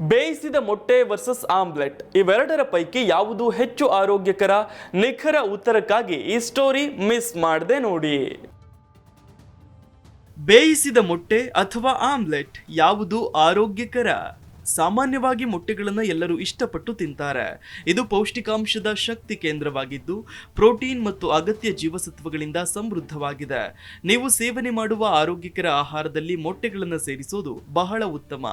ಬೇಯಿಸಿದ ಮೊಟ್ಟೆ versus omelette ಇವೆರಡರ ಪೈಕಿ ಯಾವುದು ಹೆಚ್ಚು ಆರೋಗ್ಯಕರ? ನಿಖರ ಉತ್ತರಕ್ಕಾಗಿ ಈ ಸ್ಟೋರಿ ಮಿಸ್ ಮಾಡದೆ ನೋಡಿ. ಬೇಯಿಸಿದ ಮೊಟ್ಟೆ ಅಥವಾ ಆಮ್ಲೆಟ್ ಯಾವುದು ಆರೋಗ್ಯಕರ? ಸಾಮಾನ್ಯವಾಗಿ ಮೊಟ್ಟೆಗಳನ್ನು ಎಲ್ಲರೂ ಇಷ್ಟಪಟ್ಟು ತಿಂತಾರೆ. ಇದು ಪೌಷ್ಟಿಕಾಂಶದ ಶಕ್ತಿ ಕೇಂದ್ರವಾಗಿದ್ದು, ಪ್ರೋಟೀನ್ ಮತ್ತು ಅಗತ್ಯ ಜೀವಸತ್ವಗಳಿಂದ ಸಮೃದ್ಧವಾಗಿದೆ. ನೀವು ಸೇವನೆ ಮಾಡುವ ಆರೋಗ್ಯಕರ ಆಹಾರದಲ್ಲಿ ಮೊಟ್ಟೆಗಳನ್ನು ಸೇರಿಸೋದು ಬಹಳ ಉತ್ತಮ.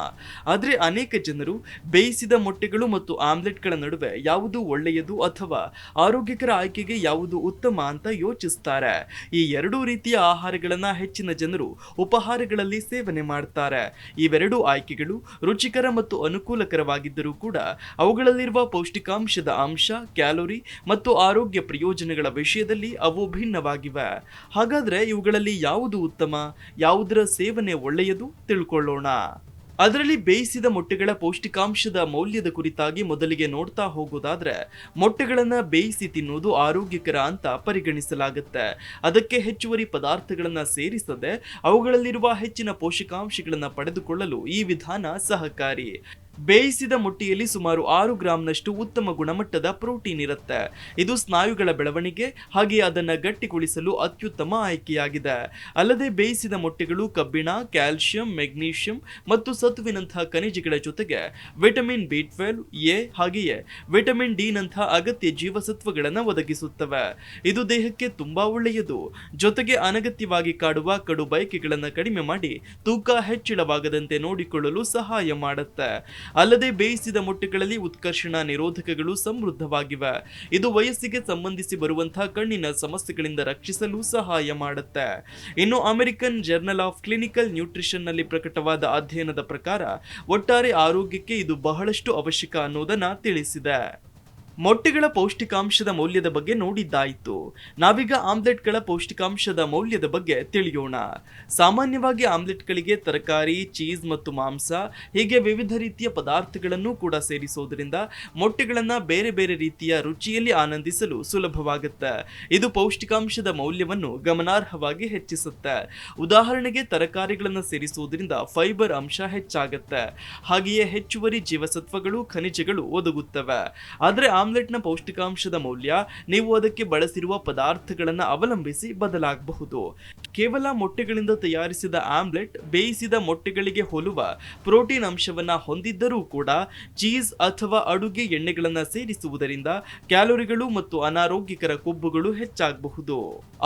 ಆದರೆ ಅನೇಕ ಜನರು ಬೇಯಿಸಿದ ಮೊಟ್ಟೆಗಳು ಮತ್ತು ಆಮ್ಲೆಟ್ಗಳ ನಡುವೆ ಯಾವುದು ಒಳ್ಳೆಯದು ಅಥವಾ ಆರೋಗ್ಯಕರ ಆಯ್ಕೆಗೆ ಯಾವುದು ಉತ್ತಮ ಅಂತ ಯೋಚಿಸ್ತಾರೆ. ಈ ಎರಡೂ ರೀತಿಯ ಆಹಾರಗಳನ್ನು ಹೆಚ್ಚಿನ ಜನರು ಉಪಹಾರಗಳಲ್ಲಿ ಸೇವನೆ ಮಾಡುತ್ತಾರೆ ಇವೆರಡೂ ಆಯ್ಕೆಗಳು ರುಚಿಕರ ಮತ್ತು ಅನುಕೂಲಕರವಾಗಿದ್ದರೂ ಕೂಡ ಅವುಗಳಲ್ಲಿರುವ ಪೌಷ್ಟಿಕಾಂಶದ ಅಂಶ, ಕ್ಯಾಲೋರಿ ಮತ್ತು ಆರೋಗ್ಯ ಪ್ರಯೋಜನಗಳ ವಿಷಯದಲ್ಲಿ ಅವು ಭಿನ್ನವಾಗಿವೆ. ಹಾಗಾದ್ರೆ ಇವುಗಳಲ್ಲಿ ಯಾವುದು ಉತ್ತಮ? ಯಾವುದರ ಸೇವನೆ ಒಳ್ಳೆಯದು? ತಿಳ್ಕೊಳ್ಳೋಣ. ಅದರಲ್ಲಿ ಬೇಯಿಸಿದ ಮೊಟ್ಟೆಗಳ ಪೌಷ್ಟಿಕಾಂಶದ ಮೌಲ್ಯದ ಕುರಿತಾಗಿ ಮೊದಲಿಗೆ ನೋಡ್ತಾ ಹೋಗೋದಾದ್ರೆ, ಮೊಟ್ಟೆಗಳನ್ನು ಬೇಯಿಸಿ ತಿನ್ನುವುದು ಆರೋಗ್ಯಕರ ಅಂತ ಪರಿಗಣಿಸಲಾಗುತ್ತೆ. ಅದಕ್ಕೆ ಹೆಚ್ಚುವರಿ ಪದಾರ್ಥಗಳನ್ನು ಸೇರಿಸದೆ ಅವುಗಳಲ್ಲಿರುವ ಹೆಚ್ಚಿನ ಪೋಷಕಾಂಶಗಳನ್ನು ಪಡೆದುಕೊಳ್ಳಲು ಈ ವಿಧಾನ ಸಹಕಾರಿ. ಬೇಯಿಸಿದ ಮೊಟ್ಟೆಯಲ್ಲಿ ಸುಮಾರು ಆರು ಗ್ರಾಂನಷ್ಟು ಉತ್ತಮ ಗುಣಮಟ್ಟದ ಪ್ರೋಟೀನ್ ಇರುತ್ತೆ. ಇದು ಸ್ನಾಯುಗಳ ಬೆಳವಣಿಗೆ ಹಾಗೆ ಅದನ್ನು ಗಟ್ಟಿಗೊಳಿಸಲು ಅತ್ಯುತ್ತಮ ಆಯ್ಕೆಯಾಗಿದೆ. ಅಲ್ಲದೆ ಬೇಯಿಸಿದ ಮೊಟ್ಟೆಗಳು ಕಬ್ಬಿಣ ಕ್ಯಾಲ್ಸಿಯಂ ಮೆಗ್ನೀಷಿಯಂ ಮತ್ತು ಸತುವಿನಂತಹ ಖನಿಜಗಳ ಜೊತೆಗೆ ವಿಟಮಿನ್ ಬಿ ಟ್ವೆಲ್ವ್ ಎ ಹಾಗೆಯೇ ವಿಟಮಿನ್ ಡಿ ನಂತಹ ಅಗತ್ಯ ಜೀವಸತ್ವಗಳನ್ನು ಒದಗಿಸುತ್ತವೆ. ಇದು ದೇಹಕ್ಕೆ ತುಂಬಾ ಒಳ್ಳೆಯದು. ಜೊತೆಗೆ ಅನಗತ್ಯವಾಗಿ ಕಾಡುವ ಕಡು ಬಯಕೆಗಳನ್ನು ಕಡಿಮೆ ಮಾಡಿ ತೂಕ ಹೆಚ್ಚಳವಾಗದಂತೆ ನೋಡಿಕೊಳ್ಳಲು ಸಹಾಯ ಮಾಡುತ್ತೆ. ಅಲ್ಲದೆ ಬೇಯಿಸಿದ ಮೊಟ್ಟೆಗಳಲ್ಲಿ ಉತ್ಕರ್ಷಣ ನಿರೋಧಕಗಳು ಸಮೃದ್ಧವಾಗಿವೆ. ಇದು ವಯಸ್ಸಿಗೆ ಸಂಬಂಧಿಸಿ ಬರುವಂತಹ ಕಣ್ಣಿನ ಸಮಸ್ಯೆಗಳಿಂದ ರಕ್ಷಿಸಲು ಸಹಾಯ ಮಾಡುತ್ತೆ. ಇನ್ನು ಅಮೆರಿಕನ್ ಜರ್ನಲ್ ಆಫ್ ಕ್ಲಿನಿಕಲ್ ನ್ಯೂಟ್ರಿಷನ್ನಲ್ಲಿ ಪ್ರಕಟವಾದ ಅಧ್ಯಯನದ ಪ್ರಕಾರ, ಒಟ್ಟಾರೆ ಆರೋಗ್ಯಕ್ಕೆ ಇದು ಬಹಳಷ್ಟು ಅವಶ್ಯಕ ಅನ್ನೋದನ್ನ ತಿಳಿಸಿದೆ. ಮೊಟ್ಟೆಗಳ ಪೌಷ್ಟಿಕಾಂಶದ ಮೌಲ್ಯದ ಬಗ್ಗೆ ನೋಡಿದ್ದಾಯಿತು. ನಾವೀಗ ಆಮ್ಲೆಟ್ಗಳ ಪೌಷ್ಟಿಕಾಂಶದ ಮೌಲ್ಯದ ಬಗ್ಗೆ ತಿಳಿಯೋಣ. ಸಾಮಾನ್ಯವಾಗಿ ಆಮ್ಲೆಟ್ಗಳಿಗೆ ತರಕಾರಿ, ಚೀಸ್ ಮತ್ತು ಮಾಂಸ, ಹೀಗೆ ವಿವಿಧ ರೀತಿಯ ಪದಾರ್ಥಗಳನ್ನು ಕೂಡ ಸೇರಿಸೋದ್ರಿಂದ ಮೊಟ್ಟೆಗಳನ್ನು ಬೇರೆ ಬೇರೆ ರೀತಿಯ ರುಚಿಯಲ್ಲಿ ಆನಂದಿಸಲು ಸುಲಭವಾಗುತ್ತೆ. ಇದು ಪೌಷ್ಟಿಕಾಂಶದ ಮೌಲ್ಯವನ್ನು ಗಮನಾರ್ಹವಾಗಿ ಹೆಚ್ಚಿಸುತ್ತೆ. ಉದಾಹರಣೆಗೆ ತರಕಾರಿಗಳನ್ನು ಸೇರಿಸುವುದರಿಂದ ಫೈಬರ್ ಅಂಶ ಹೆಚ್ಚಾಗುತ್ತೆ. ಹಾಗೆಯೇ ಹೆಚ್ಚುವರಿ ಜೀವಸತ್ವಗಳು, ಖನಿಜಗಳು ಒದಗುತ್ತವೆ. ಆದರೆ ಆಮ್ಲೆಟ್ನ ಪೌಷ್ಟಿಕಾಂಶದ ಮೌಲ್ಯ ನೀವು ಅದಕ್ಕೆ ಬಳಸಿರುವ ಪದಾರ್ಥಗಳನ್ನು ಅವಲಂಬಿಸಿ ಬದಲಾಗಬಹುದು. ಕೇವಲ ಮೊಟ್ಟೆಗಳಿಂದ ತಯಾರಿಸಿದ ಆಮ್ಲೆಟ್ ಬೇಯಿಸಿದ ಮೊಟ್ಟೆಗಳಿಗೆ ಹೋಲುವ ಪ್ರೋಟೀನ್ ಅಂಶವನ್ನ ಹೊಂದಿದ್ದರೂ ಕೂಡ ಚೀಸ್ ಅಥವಾ ಅಡುಗೆ ಎಣ್ಣೆಗಳನ್ನು ಸೇರಿಸುವುದರಿಂದ ಕ್ಯಾಲೋರಿಗಳು ಮತ್ತು ಅನಾರೋಗ್ಯಕರ ಕೊಬ್ಬುಗಳು ಹೆಚ್ಚಾಗಬಹುದು.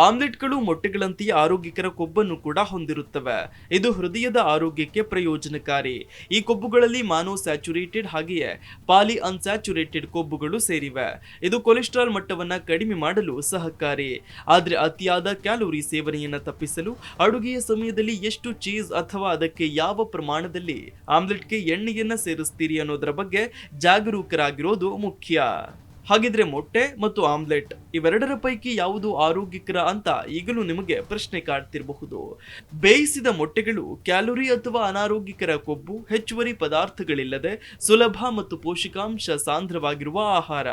ಆಮ್ಲೆಟ್ಗಳು ಮೊಟ್ಟೆಗಳಂತೆಯೇ ಆರೋಗ್ಯಕರ ಕೊಬ್ಬನ್ನು ಕೂಡ ಹೊಂದಿರುತ್ತವೆ. ಇದು ಹೃದಯದ ಆರೋಗ್ಯಕ್ಕೆ ಪ್ರಯೋಜನಕಾರಿ. ಈ ಕೊಬ್ಬುಗಳಲ್ಲಿ ಮಾನೋ ಸ್ಯಾಚುರೇಟೆಡ್ ಹಾಗೆಯೇ ಪಾಲಿ ಅನ್ಸ್ಯಾಚುರೇಟೆಡ್ ಕೊಬ್ಬುಗಳು ಸೇರಿವೆ. ಇದು ಕೊಲೆಸ್ಟ್ರಾಲ್ ಮಟ್ಟವನ್ನ ಕಡಿಮೆ ಮಾಡಲು ಸಹಕಾರಿ. ಆದರೆ ಅತಿಯಾದ ಕ್ಯಾಲೋರಿ ಸೇವನೆಯನ್ನ ತಪ್ಪಿಸಲು ಅಡುಗೆಯ ಸಮಯದಲ್ಲಿ ಎಷ್ಟು ಚೀಸ್ ಅಥವಾ ಅದಕ್ಕೆ ಯಾವ ಪ್ರಮಾಣದಲ್ಲಿ ಆಮ್ಲೆಟ್ಗೆ ಎಣ್ಣೆಯನ್ನ ಸೇರಿಸ್ತೀರಿ ಅನ್ನೋದರ ಬಗ್ಗೆ ಜಾಗರೂಕರಾಗಿರೋದು ಮುಖ್ಯ. ಹಾಗಿದ್ರೆ ಮೊಟ್ಟೆ ಮತ್ತು ಆಮ್ಲೆಟ್. ಇವೆರಡರ ಪೈಕಿ ಯಾವುದು ಆರೋಗ್ಯಕರ ಅಂತ ಈಗಲೂ ನಿಮಗೆ ಪ್ರಶ್ನೆ ಕಾಡ್ತಿರಬಹುದು. ಬೇಯಿಸಿದ ಮೊಟ್ಟೆಗಳು ಕ್ಯಾಲೋರಿ ಅಥವಾ ಅನಾರೋಗ್ಯಕರ ಕೊಬ್ಬು, ಹೆಚ್ಚುವರಿ ಪದಾರ್ಥಗಳಿಲ್ಲದೆ ಸುಲಭ ಮತ್ತು ಪೋಷಕಾಂಶ ಸಾಂದ್ರವಾಗಿರುವ ಆಹಾರ.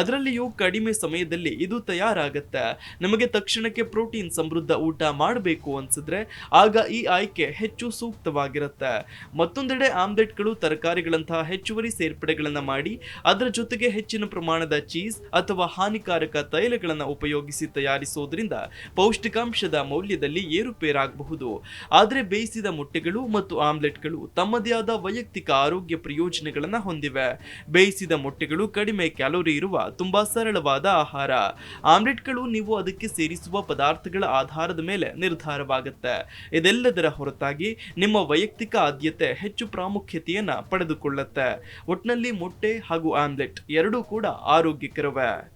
ಅದರಲ್ಲಿಯೂ ಕಡಿಮೆ ಸಮಯದಲ್ಲಿ ಇದು ತಯಾರಾಗತ್ತೆ. ನಮಗೆ ತಕ್ಷಣಕ್ಕೆ ಪ್ರೋಟೀನ್ ಸಮೃದ್ಧ ಊಟ ಮಾಡಬೇಕು ಅನ್ಸಿದ್ರೆ ಆಗ ಈ ಆಯ್ಕೆ ಹೆಚ್ಚು ಸೂಕ್ತವಾಗಿರುತ್ತೆ. ಮತ್ತೊಂದೆಡೆ ಆಮ್ಲೆಟ್ಗಳು, ತರಕಾರಿಗಳಂತಹ ಹೆಚ್ಚುವರಿ ಸೇರ್ಪಡೆಗಳನ್ನು ಮಾಡಿ, ಅದರ ಜೊತೆಗೆ ಹೆಚ್ಚಿನ ಪ್ರಮಾಣದ ಚೀಸ್ ಅಥವಾ ಹಾನಿಕಾರಕ ತೈಲಗಳನ್ನು ಉಪಯೋಗಿಸಿ ತಯಾರಿಸೋದ್ರಿಂದ ಪೌಷ್ಟಿಕಾಂಶದ ಮೌಲ್ಯದಲ್ಲಿ ಏರುಪೇರಾಗಬಹುದು. ಆದರೆ ಬೇಯಿಸಿದ ಮೊಟ್ಟೆಗಳು ಮತ್ತು ಆಮ್ಲೆಟ್ಗಳು ತಮ್ಮದೇ ಆದ ವೈಯಕ್ತಿಕ ಆರೋಗ್ಯ ಪ್ರಯೋಜನಗಳನ್ನು ಹೊಂದಿವೆ. ಬೇಯಿಸಿದ ಮೊಟ್ಟೆಗಳು ಕಡಿಮೆ ಕ್ಯಾಲೋರಿ ಇರುವ ತುಂಬಾ ಸರಳವಾದ ಆಹಾರ. ಆಮ್ಲೆಟ್ಗಳು ನೀವು ಅದಕ್ಕೆ ಸೇರಿಸುವ ಪದಾರ್ಥಗಳ ಆಧಾರದ ಮೇಲೆ ನಿರ್ಧಾರವಾಗುತ್ತೆ. ಇದೆಲ್ಲದರ ಹೊರತಾಗಿ ನಿಮ್ಮ ವೈಯಕ್ತಿಕ ಆದ್ಯತೆ ಹೆಚ್ಚು ಪ್ರಾಮುಖ್ಯತೆಯನ್ನು ಪಡೆದುಕೊಳ್ಳುತ್ತೆ. ಒಟ್ನಲ್ಲಿ ಮೊಟ್ಟೆ ಹಾಗೂ ಆಮ್ಲೆಟ್ ಎರಡೂ ಕೂಡ ಆರೋಗ್ಯಕರವೇ.